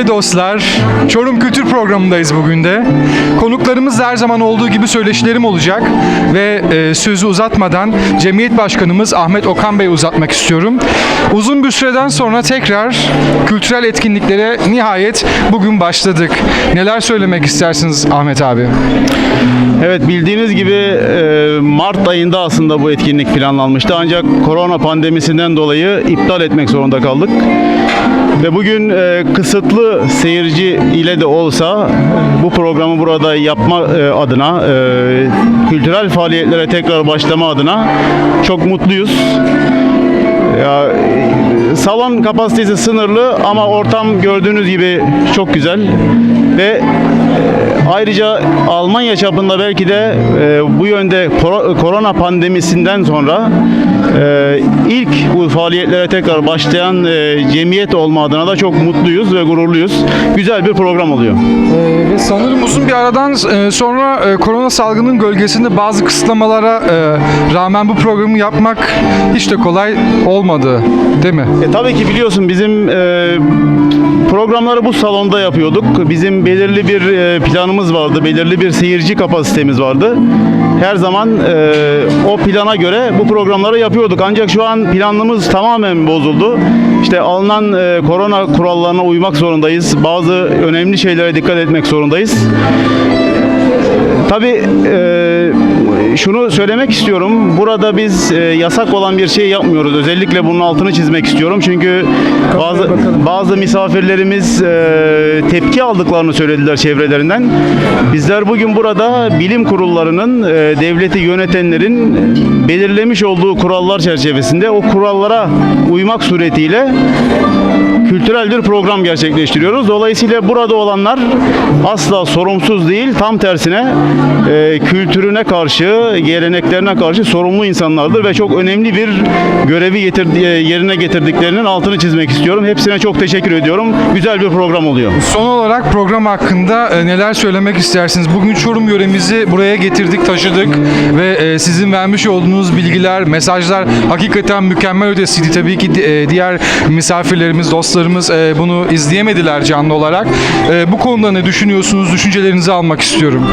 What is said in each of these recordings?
Değerli dostlar, Çorum Kültür Programı'ndayız bugün de. Konuklarımız her zaman olduğu gibi söyleşilerim olacak ve e, sözü uzatmadan Cemiyet Başkanımız Ahmet Okan Bey'i uzatmak istiyorum. Uzun bir süreden sonra tekrar kültürel etkinliklere nihayet bugün başladık. Neler söylemek istersiniz Ahmet abi? Evet bildiğiniz gibi e, Mart ayında aslında bu etkinlik planlanmıştı ancak korona pandemisinden dolayı iptal etmek zorunda kaldık. Ve bugün e, kısıtlı seyirci ile de olsa bu programı burada yapma e, adına e, kültürel faaliyetlere tekrar başlama adına çok mutluyuz. Ya salon kapasitesi sınırlı ama ortam gördüğünüz gibi çok güzel ve e, ayrıca Almanya çapında belki de e, bu yönde koro- korona pandemisinden sonra e, ilk bu faaliyetlere tekrar başlayan e, cemiyet olma adına da çok mutluyuz ve gururluyuz. Güzel bir program oluyor. Ve sanırım uzun bir aradan e, sonra e, korona salgının gölgesinde bazı kısıtlamalara e, rağmen bu programı yapmak hiç de kolay olmadı değil mi? E, tabii ki biliyorsun bizim e, programları bu salonda yapıyorduk. Bizim belirli bir e, planımız vardı, belirli bir seyirci kapasitemiz vardı. Her zaman e, o plana göre bu programları yapıyorduk. Ancak şu an planımız tamamen bozuldu. İşte alınan e, korona kurallarına uymak zorundayız. Bazı önemli şeylere dikkat etmek zorundayız. Tabii e, şunu söylemek istiyorum. Burada biz e, yasak olan bir şey yapmıyoruz. Özellikle bunun altını çizmek istiyorum. Çünkü bazı bazı misafirlerimiz e, tepki aldıklarını söylediler çevrelerinden. Bizler bugün burada bilim kurullarının, e, devleti yönetenlerin belirlemiş olduğu kurallar çerçevesinde o kurallara uymak suretiyle kültürel bir program gerçekleştiriyoruz. Dolayısıyla burada olanlar asla sorumsuz değil, tam tersine e, kültürüne karşı, geleneklerine karşı sorumlu insanlardır ve çok önemli bir görevi getirdi, e, yerine getirdiklerinin altını çizmek istiyorum. Hepsine çok teşekkür ediyorum. Güzel bir program oluyor. Son olarak program hakkında e, neler söylemek istersiniz? Bugün Çorum yöremizi buraya getirdik, taşıdık ve e, sizin vermiş olduğunuz bilgiler, mesajlar hakikaten mükemmel ötesiydi. Tabii ki di- diğer misafirlerimiz, dostlarımız bunu izleyemediler canlı olarak. Bu konuda ne düşünüyorsunuz? Düşüncelerinizi almak istiyorum.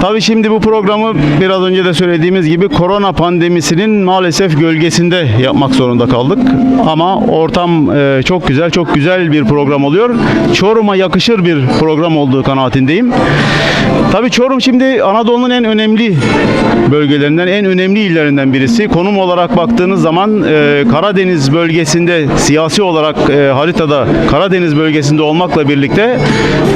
Tabii şimdi bu programı biraz önce de söylediğimiz gibi korona pandemisinin maalesef gölgesinde yapmak zorunda kaldık. Ama ortam e, çok güzel, çok güzel bir program oluyor. Çorum'a yakışır bir program olduğu kanaatindeyim. Tabii Çorum şimdi Anadolu'nun en önemli bölgelerinden, en önemli illerinden birisi. Konum olarak baktığınız zaman e, Karadeniz bölgesinde siyasi olarak e, haritada Karadeniz bölgesinde olmakla birlikte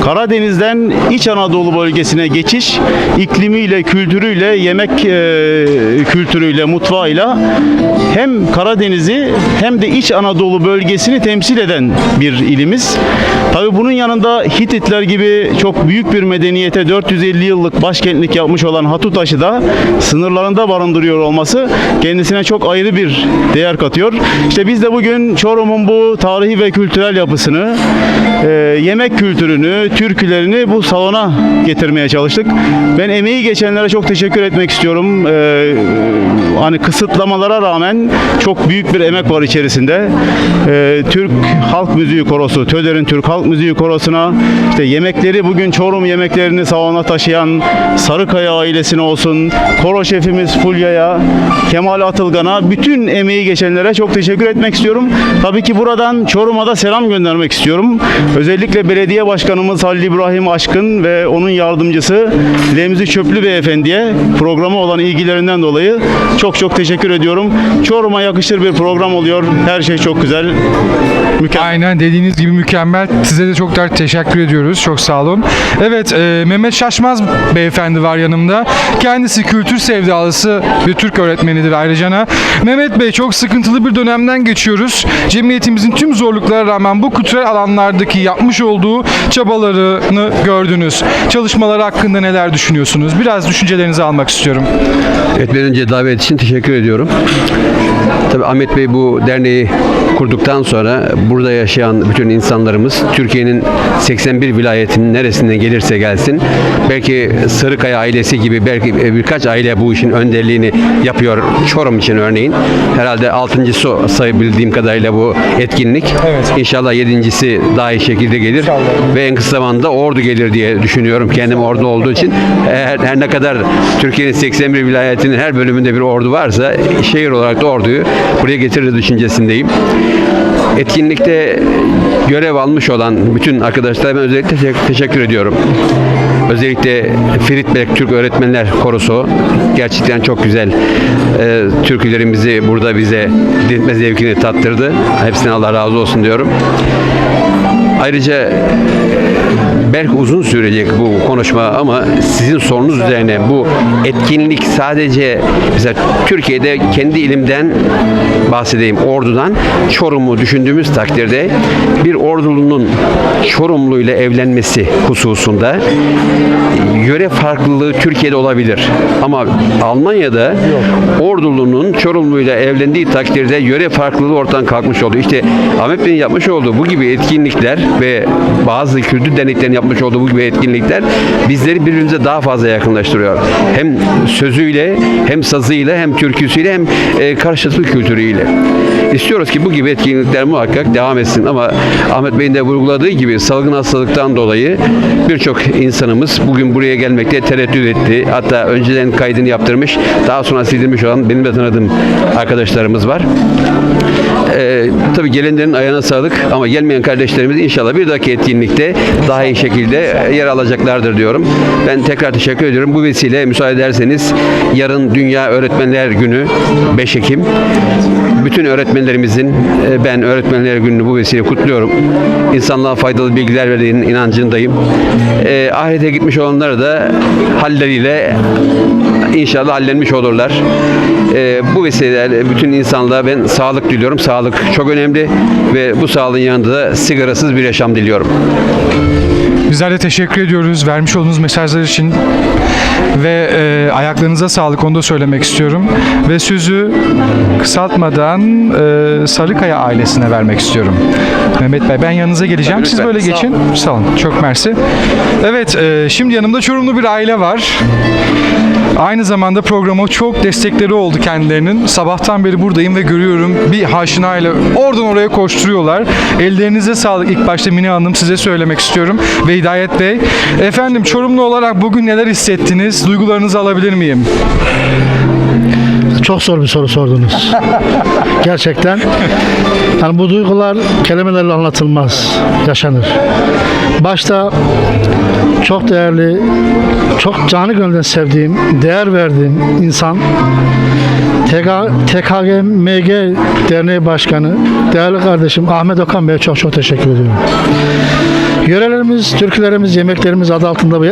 Karadeniz'den İç Anadolu bölgesine geçiş iklimiyle, kültürüyle, yemek e, kültürüyle, mutfağıyla hem Karadeniz'i hem de İç Anadolu bölgesini temsil eden bir ilimiz. Tabii bunun yanında Hititler gibi çok büyük bir medeniyete 450 yıllık başkentlik yapmış olan Hatutaş'ı da sınırlarında barındırıyor olması kendisine çok ayrı bir değer katıyor. İşte biz de bugün Çorum'un bu tarihi ve kültürel yapısını, e, yemek kültürünü, türkülerini bu salona getirmeye çalıştık. Ben emeği geçenlere çok teşekkür etmek istiyorum. E, hani kısıtlamalara rağmen çok büyük bir emek var içerisinde. E, Türk Halk Müziği Korosu, TÖDER'in Türk Halk Müziği Korosu'na işte yemekleri bugün Çorum yemeklerini salona taşıyan Sarıkaya ailesine olsun, koro şefimiz Fulya'ya, Kemal Atılgan'a bütün emeği geçenlere çok teşekkür etmek istiyorum. Tabii ki buradan Çorum'a da selam göndermek istiyorum. Özellikle belediye başkanımız Halil İbrahim Aşkın ve onun yardımcısı Remzi Çöplü Beyefendi'ye programa olan ilgilerinden dolayı çok çok teşekkür ediyorum. Çorum'a yakışır bir program oluyor. Her şey çok güzel. Mükemmel. Aynen dediğiniz gibi mükemmel. Size de çok da teşekkür ediyoruz. Çok sağ olun. Evet e, Mehmet Şaşmaz beyefendi var yanımda. Kendisi kültür sevdalısı bir Türk öğretmenidir ayrıca. Mehmet Bey çok sıkıntılı bir dönemden geçiyoruz. Cemiyetimizin tüm zorluklara rağmen bu kültürel alanlardaki yapmış olduğu çabalarını gördünüz. Çalışmaları hakkında neler düşünüyorsunuz? Düşünüyorsunuz? Biraz düşüncelerinizi almak istiyorum. Evet ben önce davet için teşekkür ediyorum. Tabii Ahmet Bey bu derneği kurduktan sonra burada yaşayan bütün insanlarımız Türkiye'nin 81 vilayetinin neresinden gelirse gelsin belki Sarıkaya ailesi gibi belki birkaç aile bu işin önderliğini yapıyor Çorum için örneğin. Herhalde altıncısı sayabildiğim kadarıyla bu etkinlik. Evet. İnşallah yedincisi daha iyi şekilde gelir. Ve en kısa zamanda ordu gelir diye düşünüyorum. Kendim ordu olduğu için her, her ne kadar Türkiye'nin 81 vilayetinin her bölümünde bir ordu varsa şehir olarak da orduyu buraya getirir düşüncesindeyim. Etkinlikte görev almış olan bütün arkadaşlara ben özellikle te- teşekkür ediyorum. Özellikle Feritberk Türk Öğretmenler Korosu gerçekten çok güzel e, türkülerimizi burada bize dinletme zevkini tattırdı. Hepsine Allah razı olsun diyorum. Ayrıca belki uzun sürecek bu konuşma ama sizin sorunuz üzerine bu etkinlik sadece mesela Türkiye'de kendi ilimden bahsedeyim Ordu'dan Çorum'u düşündüğümüz takdirde bir Ordulunun Çorumlu ile evlenmesi hususunda yöre farklılığı Türkiye'de olabilir. Ama Almanya'da Ordulu'nun Çorumlu ile evlendiği takdirde yöre farklılığı ortadan kalkmış oldu. İşte Ahmet Bey'in yapmış olduğu bu gibi etkinlikler ve bazı kültür derneklerin yapmış olduğu bu gibi etkinlikler bizleri birbirimize daha fazla yakınlaştırıyor. Hem sözüyle hem sazıyla hem türküsüyle hem e, karşılıklı kültürüyle. İstiyoruz ki bu gibi etkinlikler muhakkak devam etsin ama Ahmet Bey'in de vurguladığı gibi salgın hastalıktan dolayı birçok insanımız bugün buraya gelmekte tereddüt etti. Hatta önceden kaydını yaptırmış, daha sonra sildirmiş olan benim de tanıdığım arkadaşlarımız var. Ee, tabii gelenlerin ayağına sağlık ama gelmeyen kardeşlerimiz inşallah bir dahaki etkinlikte daha iyi şekilde yer alacaklardır diyorum. Ben tekrar teşekkür ediyorum. Bu vesile müsaade ederseniz yarın Dünya Öğretmenler Günü 5 Ekim. Bütün öğretmenlerimizin e, ben Öğretmenler Günü'nü bu vesile kutluyorum. İnsanlığa faydalı bilgiler verdiğinin inancındayım. E, ahirete gitmiş olanlar da halleriyle inşallah hallenmiş olurlar. E, bu vesilelerle bütün insanlığa ben sağlık diliyorum. Sağlık çok önemli ve bu sağlığın yanında da sigarasız bir yaşam diliyorum. Bizler de teşekkür ediyoruz vermiş olduğunuz mesajlar için ve e, ayaklarınıza sağlık onu da söylemek istiyorum. Ve sözü kısaltmadan e, Sarıkaya ailesine vermek istiyorum. Mehmet Bey ben yanınıza geleceğim. Siz böyle Sağ geçin. Sağ olun. Çok mersi. Evet e, şimdi yanımda Çorumlu bir aile var. Aynı zamanda programa çok destekleri oldu kendilerinin. Sabahtan beri buradayım ve görüyorum bir haşina ile oradan oraya koşturuyorlar. Ellerinize sağlık. İlk başta Mine Hanım size söylemek istiyorum ve Hidayet Bey. Efendim Çorumlu olarak bugün neler hissettiniz? Duygularınızı alabilir miyim? Çok zor bir soru sordunuz. Gerçekten. Yani bu duygular kelimelerle anlatılmaz, yaşanır. Başta çok değerli, çok canı gönülden sevdiğim, değer verdiğim insan TKGMG Derneği Başkanı, değerli kardeşim Ahmet Okan Bey'e çok çok teşekkür ediyorum. Yörelerimiz, türkülerimiz, yemeklerimiz adı altında bu-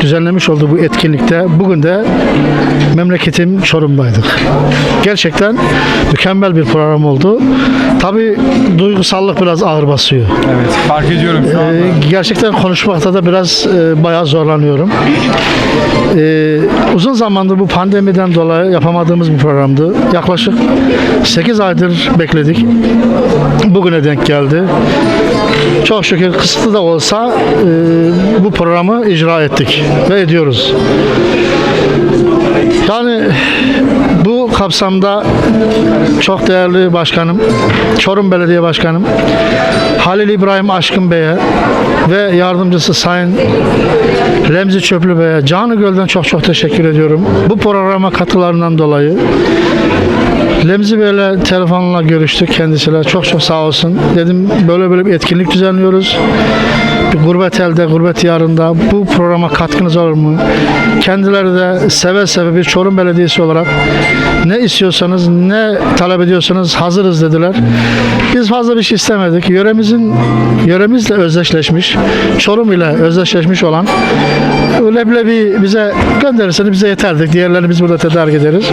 düzenlemiş olduğu bu etkinlikte bugün de memleketim Çorum'daydık. Gerçekten mükemmel bir program oldu. Tabii duygusallık biraz ağır basıyor. Evet fark ediyorum şu anda. Ee, gerçekten konuşmakta da biraz e, bayağı zorlanıyorum. Ee, uzun zamandır bu pandemiden dolayı yapamadığımız bir programdı. Yaklaşık 8 aydır bekledik. Bugüne denk geldi. Çok şükür kısıtlı da olsa e, bu programı icra ettik ve ediyoruz. Yani kapsamda çok değerli başkanım, Çorum Belediye Başkanım Halil İbrahim Aşkın Bey'e ve yardımcısı Sayın Remzi Çöplü Bey'e canı gölden çok çok teşekkür ediyorum. Bu programa katılarından dolayı. Lemzi Bey'le telefonla görüştük kendisiyle. Çok çok sağ olsun. Dedim böyle böyle bir etkinlik düzenliyoruz. Gurbet elde, gurbet yarında bu programa katkınız olur mu? Kendileri de seve seve bir Çorum Belediyesi olarak ne istiyorsanız, ne talep ediyorsanız hazırız dediler. Biz fazla bir şey istemedik. Yöremizin yöremizle özdeşleşmiş, Çorum ile özdeşleşmiş olan leblebi bize gönderirseniz bize yeterdik. Diğerlerini biz burada tedarik ederiz.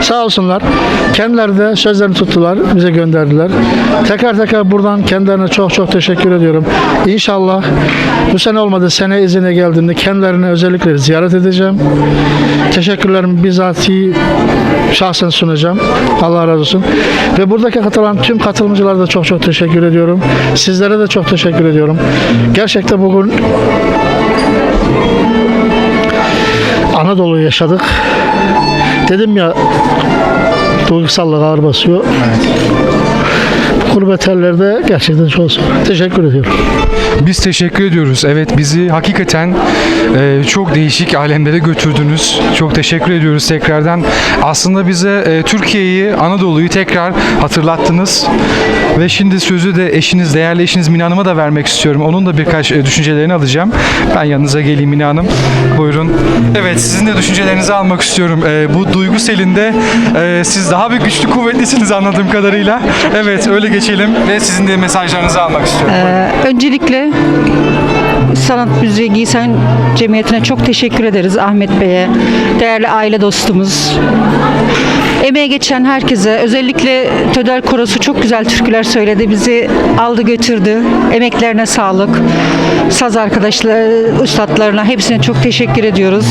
Sağ olsunlar. Kendileri de sözlerini tuttular. Bize gönderdiler. Tekrar tekrar buradan kendilerine çok çok teşekkür ediyorum. İnşallah Bu sene olmadı. Sene izine geldiğimde kendilerine özellikle ziyaret edeceğim. Teşekkürlerimi bizatihi şahsen sunacağım. Allah razı olsun. Ve buradaki katılan tüm katılımcılara da çok çok teşekkür ediyorum. Sizlere de çok teşekkür ediyorum. Gerçekten bugün Anadolu'yu yaşadık. Dedim ya duygusallık ağır basıyor. Gurbet gerçekten çok. Teşekkür ediyorum. Biz teşekkür ediyoruz. Evet bizi hakikaten e, çok değişik alemlere götürdünüz. Çok teşekkür ediyoruz tekrardan. Aslında bize e, Türkiye'yi, Anadolu'yu tekrar hatırlattınız. Ve şimdi sözü de eşiniz, değerli eşiniz Mine Hanım'a da vermek istiyorum. Onun da birkaç e, düşüncelerini alacağım. Ben yanınıza geleyim Mine Hanım. Buyurun. Evet sizin de düşüncelerinizi almak istiyorum. E, bu duygu selinde e, siz daha bir güçlü, kuvvetlisiniz anladığım kadarıyla. Evet öyle geçelim ve sizin de mesajlarınızı almak istiyorum. Öncelikle Sanat Müziği Giysen Cemiyeti'ne çok teşekkür ederiz Ahmet Bey'e, değerli aile dostumuz. Emeğe geçen herkese, özellikle Töder Korosu çok güzel türküler söyledi. Bizi aldı götürdü. Emeklerine sağlık. Saz arkadaşlar, üstadlarına hepsine çok teşekkür ediyoruz.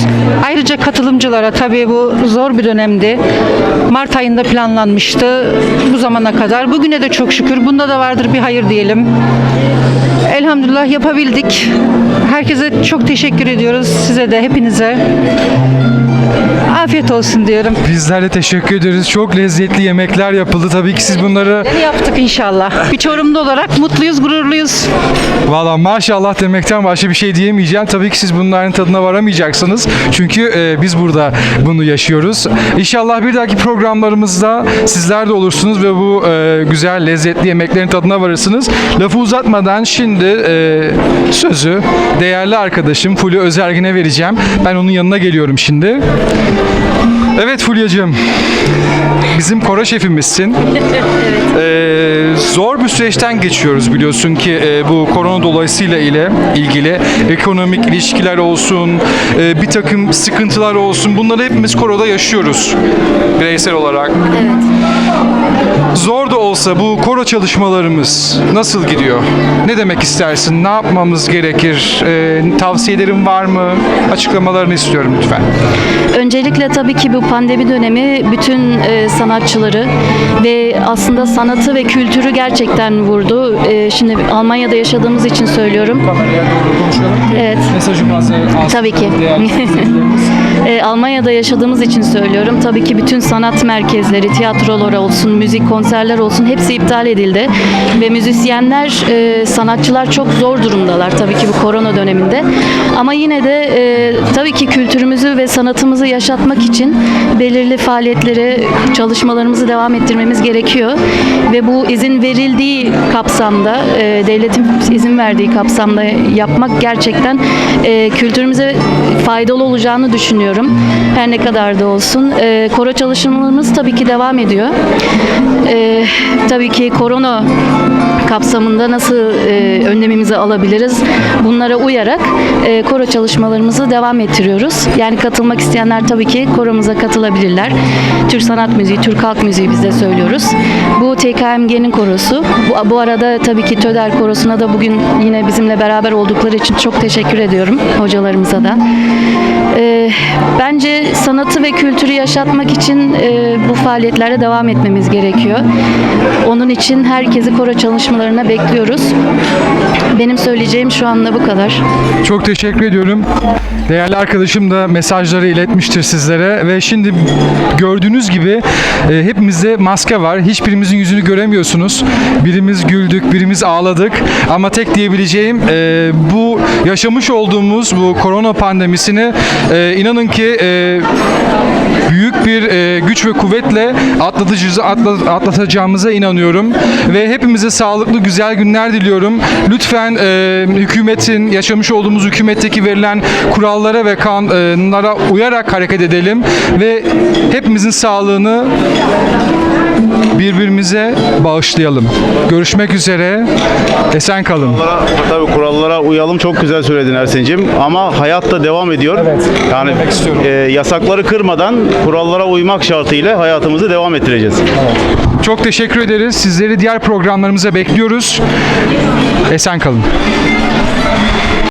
Ayrıca katılımcılara tabii bu zor bir dönemdi. Mart ayında planlanmıştı bu zamana kadar. Bugüne de çok şükür. Bunda da vardır bir hayır diyelim. Elhamdülillah yapabildik. Herkese çok teşekkür ediyoruz. Size de hepinize. Afiyet olsun diyorum. Bizler de teşekkür ederiz. Çok lezzetli yemekler yapıldı. Tabii ki siz bunları Ne yaptık inşallah. Bir Çorumlu olarak mutluyuz, gururluyuz. valla maşallah demekten başka bir şey diyemeyeceğim. Tabii ki siz bunların tadına varamayacaksınız. Çünkü e, biz burada bunu yaşıyoruz. İnşallah bir dahaki programlarımızda sizler de olursunuz ve bu e, güzel lezzetli yemeklerin tadına varırsınız. Lafı uzatmadan şimdi e, sözü değerli arkadaşım Fulya Özergin'e vereceğim. Ben onun yanına geliyorum şimdi. Thank you. Evet Fulya'cığım. Bizim koro şefimizsin. Ee, zor bir süreçten geçiyoruz biliyorsun ki e, bu korona dolayısıyla ile ilgili ekonomik ilişkiler olsun, e, bir takım sıkıntılar olsun bunları hepimiz koroda yaşıyoruz bireysel olarak. Zor da olsa bu koro çalışmalarımız nasıl gidiyor? Ne demek istersin? Ne yapmamız gerekir? E, tavsiyelerin var mı? Açıklamalarını istiyorum lütfen. Öncelikle tabii ki bu pandemi dönemi bütün e, sanatçıları ve aslında sanatı ve kültürü gerçekten vurdu. E, şimdi Almanya'da yaşadığımız için söylüyorum. Evet. Mesajım. Tabii ki. E, Almanya'da yaşadığımız için söylüyorum. Tabii ki bütün sanat merkezleri, tiyatrolar olsun, müzik konserler olsun hepsi iptal edildi. Ve müzisyenler, e, sanatçılar çok zor durumdalar tabii ki bu korona döneminde. Ama yine de e, tabii ki kültürümüzü ve sanatımızı yaşatmak için belirli faaliyetlere, çalışmalarımızı devam ettirmemiz gerekiyor. Ve bu izin verildiği kapsamda, e, devletin izin verdiği kapsamda yapmak gerçekten e, kültürümüze faydalı olacağını düşünüyorum. Her ne kadar da olsun. E, koro çalışmalarımız tabii ki devam ediyor. E, tabii ki korona kapsamında nasıl e, önlemimizi alabiliriz? Bunlara uyarak e, koro çalışmalarımızı devam ettiriyoruz. Yani katılmak isteyenler tabii ki koromuza katılabilirler. Türk sanat müziği, Türk halk müziği biz de söylüyoruz. Bu TKMG'nin korosu. Bu, bu arada tabii ki Töder Korosu'na da bugün yine bizimle beraber oldukları için çok teşekkür ediyorum hocalarımıza da. E, bence sanatı ve kültürü yaşatmak için e, bu faaliyetlere devam etmemiz gerekiyor. Onun için herkesi koro çalışmalarına bekliyoruz. Benim söyleyeceğim şu anda bu kadar. Çok teşekkür ediyorum. Değerli arkadaşım da mesajları iletmiştir sizlere ve şimdi gördüğünüz gibi e, hepimizde maske var. Hiçbirimizin yüzünü göremiyorsunuz. Birimiz güldük, birimiz ağladık. Ama tek diyebileceğim e, bu yaşamış olduğumuz bu korona pandemisini e, inanın ki e, büyük bir e, güç ve kuvvetle atlatacağız, atla- atlatacağımıza inanıyorum ve hepimize sağlıklı güzel günler diliyorum. Lütfen e, hükümetin yaşamış olduğumuz hükümetteki verilen kurallara ve kanunlara uyarak hareket edelim ve hepimizin sağlığını birbirimize bağışlayalım. Görüşmek üzere. Esen kalın. Kurallara, tabii kurallara uyalım çok güzel söyledin Ersin'cim ama hayat da devam ediyor. Yani istiyorum. e, yasakları kırmadan kurallara uymak şartıyla hayatımızı devam ettireceğiz. Çok teşekkür ederiz. Sizleri diğer programlarımıza bekliyoruz. Esen kalın.